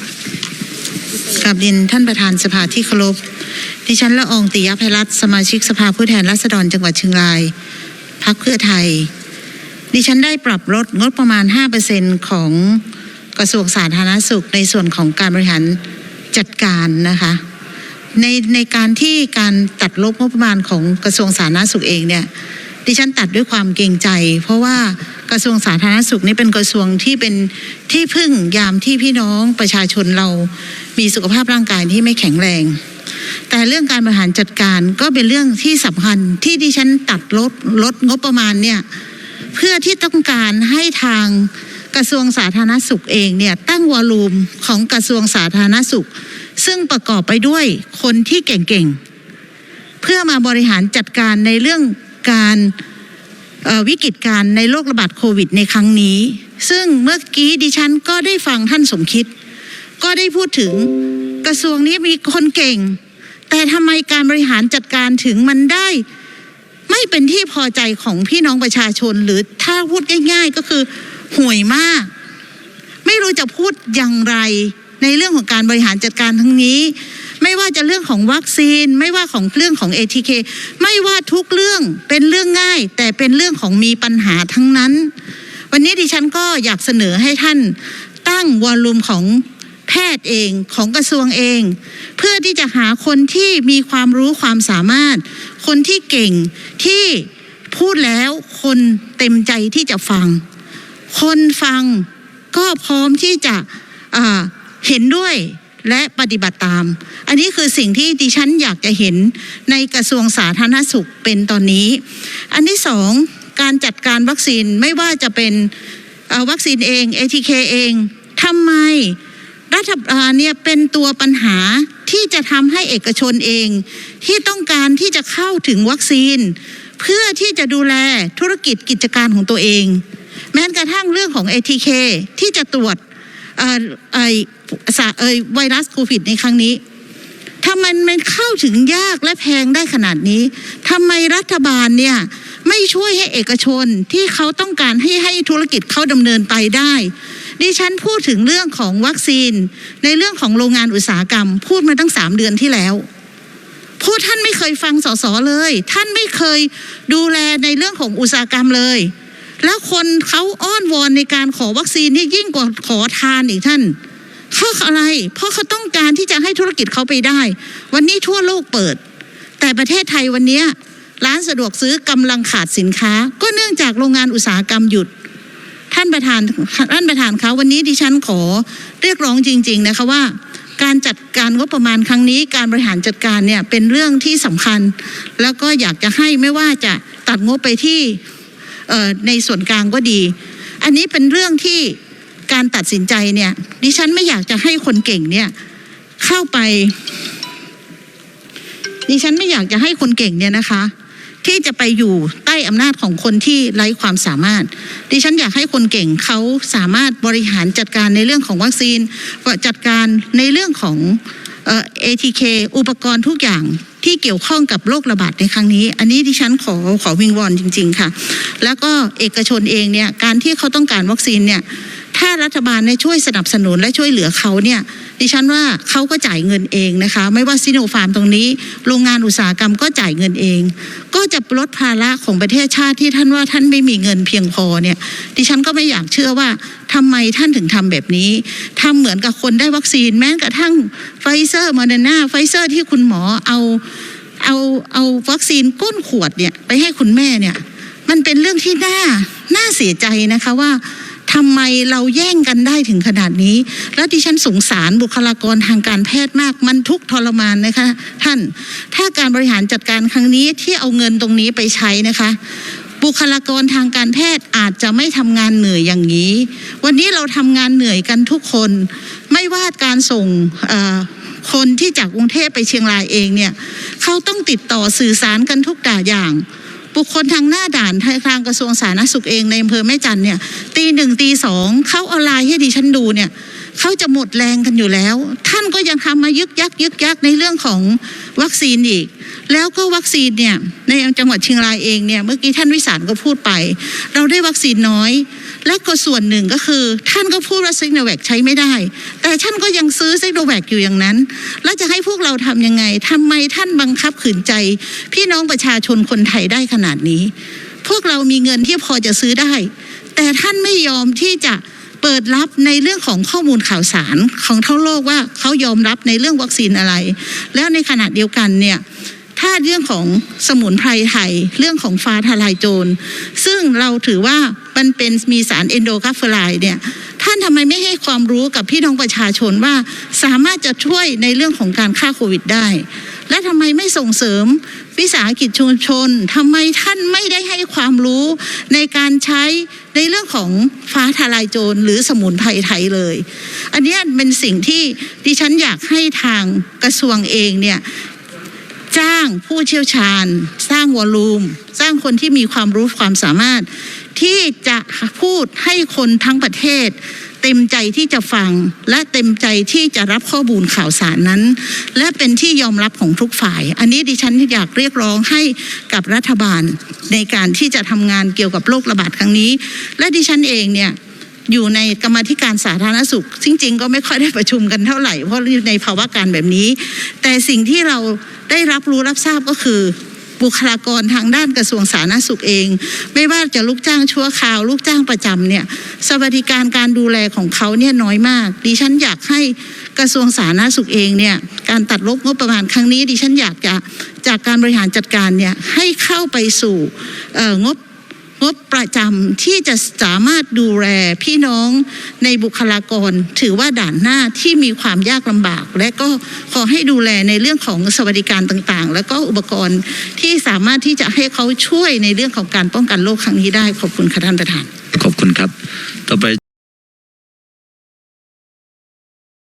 เลยนะกราบเรียนท่านประธานสภาที่เคารพดิฉันละอองติยภัยรัตน์สมาชิกสภาผู้แทนราษฎรจังหวัดเชียงรายพักเพื่อไทย ดิฉันได้ปรับลดงบประมาณ 5%ของกระทรวงสาธารณสุขในส่วนของการบริหารจัดการนะคะในในการที่การตัดลบงบประมาณของกระทรวงสาธารณสุขเองเนี่ยดิฉันตัดด้วยความเกรงใจ เพราะว่า กระทรวงสาธารณสุขนี่เป็นกระทรวงที่เป็นที่พึ่งยามที่พี่น้องประชาชนเรามีสุขภาพร่างกายที่ไม่แข็งแรง แต่เรื่องการบริหารจัดการก็เป็นเรื่องที่สำคัญที่ดิฉันตัดลดลดงบประมาณเนี่ยเพื่อที่ต้องการให้ทางกระทรวงสาธารณสุขเองเนี่ยตั้งวอลลุ่มของกระทรวงสาธารณสุข ซึ่งประกอบไปด้วยคนที่เก่งๆ เพื่อมาบริหารจัดการในเรื่องการ วิกฤตการในโรคระบาดโควิดในครั้งนี้ ซึ่งเมื่อกี้ดิฉันก็ได้ฟังท่านสมคิด ก็ได้พูดถึงกระทรวงนี้มีคนเก่ง แต่ทำไมการบริหารจัดการถึงมันได้ ไม่เป็นที่พอใจของพี่น้องประชาชน หรือถ้าพูดง่าย ๆ ก็คือห่วยมาก ไม่รู้จะพูดอย่างไรในเรื่องของการบริหารจัดการทั้งนี้ ไม่ว่าจะเรื่องของวัคซีน ไม่ว่าของเรื่องของ ATK ไม่ว่าทุกเรื่องเป็นเรื่องง่าย แต่เป็นเรื่องของมีปัญหาทั้งนั้น วันนี้ดิฉันก็อยากเสนอให้ท่านตั้งวอลลุ่มของแพทย์เองของกระทรวงเอง เพื่อที่จะหาคนที่มีความรู้ความสามารถ คนที่เก่งที่พูดแล้วคนเต็มใจที่จะฟัง คนฟังก็พร้อมที่จะเห็นด้วย และปฏิบัติตาม อันนี้คือสิ่งที่ดิฉันอยากจะเห็นในกระทรวงสาธารณสุขเป็นตอนนี้ อันที่สองการจัดการวัคซีนไม่ว่าจะเป็นวัคซีนเอง ATK เองทำไมรัฐบาลเนี่ยเป็นตัวปัญหาที่จะทำให้เอกชนเอง ที่ต้องการที่จะเข้าถึงวัคซีน เพื่อที่จะดูแลธุรกิจกิจการของตัวเอง แม้กระทั่งเรื่องของ ATK ที่จะตรวจเอ่อไอสาเอยไวรัสโควิดในครั้งนี้ถ้ามันมันเข้าถึงยากและแพงได้ขนาดนี้ทำไมรัฐบาลเนี่ยไม่ช่วยให้เอกชนที่เขาต้องการให้ให้ธุรกิจเขาดำเนินไปได้ ดิฉันพูดถึงเรื่องของวัคซีน ในเรื่องของโรงงานอุตสาหกรรม พูดมาตั้งสามเดือนที่แล้วพูดท่านไม่เคยฟังสสเลย ท่านไม่เคยดูแลในเรื่องของอุตสาหกรรมเลย แล้วคนเขาอ้อนวอนในการขอวัคซีนนี่ยิ่งกว่าขอทานอีกท่าน เพราะอะไร เพราะเขาต้องการที่จะให้ธุรกิจเขาไปได้ วันนี้ทั่วโลกเปิด แต่ประเทศไทยวันนี้ร้านสะดวกซื้อกำลังขาดสินค้า ก็เนื่องจากโรงงานอุตสาหกรรมหยุด ท่านประธานท่านประธานคะวันนี้ดิฉันขอเรียกร้องจริง ๆ นะคะว่า การจัดการงบประมาณครั้งนี้ การบริหารจัดการเนี่ยเป็นเรื่องที่สำคัญ แล้วก็อยากจะให้ไม่ว่าจะตัดงบไปที่ในส่วนกลางก็ดี อันนี้เป็นเรื่องที่ การตัดสินใจเนี่ย ดิฉันไม่อยากจะให้คนเก่งเนี่ยเข้าไป ดิฉันไม่อยากจะให้คนเก่งเนี่ยนะคะ ที่จะไปอยู่ใต้อำนาจของคนที่ไร้ความสามารถ ดิฉันอยากให้คนเก่งเขาสามารถบริหารจัดการในเรื่องของวัคซีนจัดการในเรื่องของ เอทีเคอุปกรณ์ทุกอย่างที่เกี่ยวข้องกับโรคระบาดในครั้งนี้ อันนี้ที่ฉันขอขอวิงวอนจริง ๆค่ะ แล้วก็เอกชนเองเนี่ยการที่เขาต้องการวัคซีนเนี่ยถ้ารัฐบาลเนี่ยช่วยสนับสนุนและช่วยเหลือเขาเนี่ย ดิฉันว่าเขาก็จ่ายเงินเองนะคะ ไม่ว่าซิโนฟาร์มตรงนี้ โรงงานอุตสาหกรรมก็จ่ายเงินเอง ก็จะลดภาระของประเทศชาติที่ท่านว่าท่านไม่มีเงินเพียงพอเนี่ย ดิฉันก็ไม่อยากเชื่อว่าทำไมท่านถึงทำแบบนี้ทำเหมือนกับคนได้วัคซีน แม้กระทั่งไฟเซอร์มอร์เดนาไฟเซอร์ที่คุณหมอเอาเอาเอาวัคซีนก้นขวดเนี่ยไปให้คุณแม่เนี่ย มันเป็นเรื่องที่น่าน่าเสียใจนะคะว่า ทำไมเราแย่งกันได้ถึงขนาดนี้ แล้วดิฉันสงสารบุคลากรทางการแพทย์มาก มันทุกทรมานนะคะ ท่าน ถ้าการบริหารจัดการครั้งนี้ที่เอาเงินตรงนี้ไปใช้นะคะบุคลากรทางการแพทย์อาจจะไม่ทำงานเหนื่อยอย่างนี้ วันนี้เราทำงานเหนื่อยกันทุกคน ไม่ว่าการส่งคนที่จากกรุงเทพไปเชียงรายเองเนี่ย เขาต้องติดต่อสื่อสารกันทุกด่าอย่าง บุคคลทางหน้าด่านทางกระทรวงสาธารณสุขเองในอำเภอแม่จันเนี่ยตีหนึ่งตีสองเขาเอาไลน์ให้ดิฉันดูเนี่ยเขาจะหมดแรงกันอยู่แล้ว ท่านก็ยังทำมายึกยักยึกยักในเรื่องของวัคซีนอีก แล้วก็วัคซีนเนี่ยในจังหวัดเชียงรายเองเนี่ยเมื่อกี้ท่านวิสารก็พูดไป เราได้วัคซีนน้อย และก็ส่วนหนึ่งก็คือ ท่านก็พูดว่าซิโนแวคใช้ไม่ได้ แต่ท่านก็ยังซื้อซิโนแวคอยู่อย่างนั้น แล้วจะให้พวกเราทำยังไงทำไมท่านบังคับขืนใจ พี่น้องประชาชนคนไทยได้ขนาดนี้ พวกเรามีเงินที่พอจะซื้อได้ แต่ท่านไม่ยอมที่จะเปิดรับในเรื่องของข้อมูลข่าวสารของทั้งโลกว่าเขายอมรับในเรื่องวัคซีนอะไร แล้วในขณะเดียวกันเนี่ย ถ้าเรื่องของสมุนไพรไทย เรื่องของฟ้าทลายโจร ซึ่งเราถือว่ามันเป็นมีสารเอนโดกัฟเฟอไรด์เนี่ยท่านทำไมไม่ให้ความรู้กับพี่น้องประชาชนว่าสามารถจะช่วยในเรื่องของการฆ่าโควิดได้ และทำไมไม่ส่งเสริมวิสาหกิจชุมชนทำไมท่านไม่ได้ให้ความรู้ในการใช้ในเรื่องของฟ้าทลายโจรหรือสมุนไพรไทยเลย อันนี้เป็นสิ่งที่ดิฉันอยากให้ทางกระทรวงเองเนี่ย จ้างผู้เชี่ยวชาญ สร้างวอลลุ่มสร้างคนที่มีความรู้ความสามารถ ที่จะพูดให้คนทั้งประเทศ เต็มใจที่จะฟัง และเต็มใจที่จะรับข้อมูลข่าวสารนั้น และเป็นที่ยอมรับของทุกฝ่าย อันนี้ดิฉันอยากเรียกร้องให้กับรัฐบาลในการที่จะทำงานเกี่ยวกับโรคระบาดครั้งนี้ และดิฉันเองเนี่ย อยู่ในกรรมธิการสาธารณสุข จริง ๆ ก็ไม่ค่อยได้ประชุมกันเท่าไหร่ เพราะในภาวะการแบบนี้ แต่สิ่งที่เราได้รับรู้รับทราบก็คือ บุคลากรทางด้านกระทรวงสาธารณสุขเอง ไม่ว่าจะลูกจ้างชั่วคราว ลูกจ้างประจำเนี่ยสวัสดิการการดูแลของเขาเนี่ยน้อยมาก ดิฉันอยากให้กระทรวงสาธารณสุขเองเนี่ยการตัดลบงบประมาณครั้งนี้ดิฉันอยากจะจากการบริหารจัดการเนี่ยให้เข้าไปสู่งบ งบประจำที่จะสามารถดูแลพี่น้องในบุคลากร ถือว่าด่านหน้าที่มีความยากลำบาก และก็ขอให้ดูแลในเรื่องของสวัสดิการต่างๆ แล้วก็อุปกรณ์ที่สามารถที่จะให้เขาช่วยในเรื่องของการป้องกันโรคครั้งนี้ได้ ขอบคุณค่ะท่านประธาน ขอบคุณครับ ต่อไป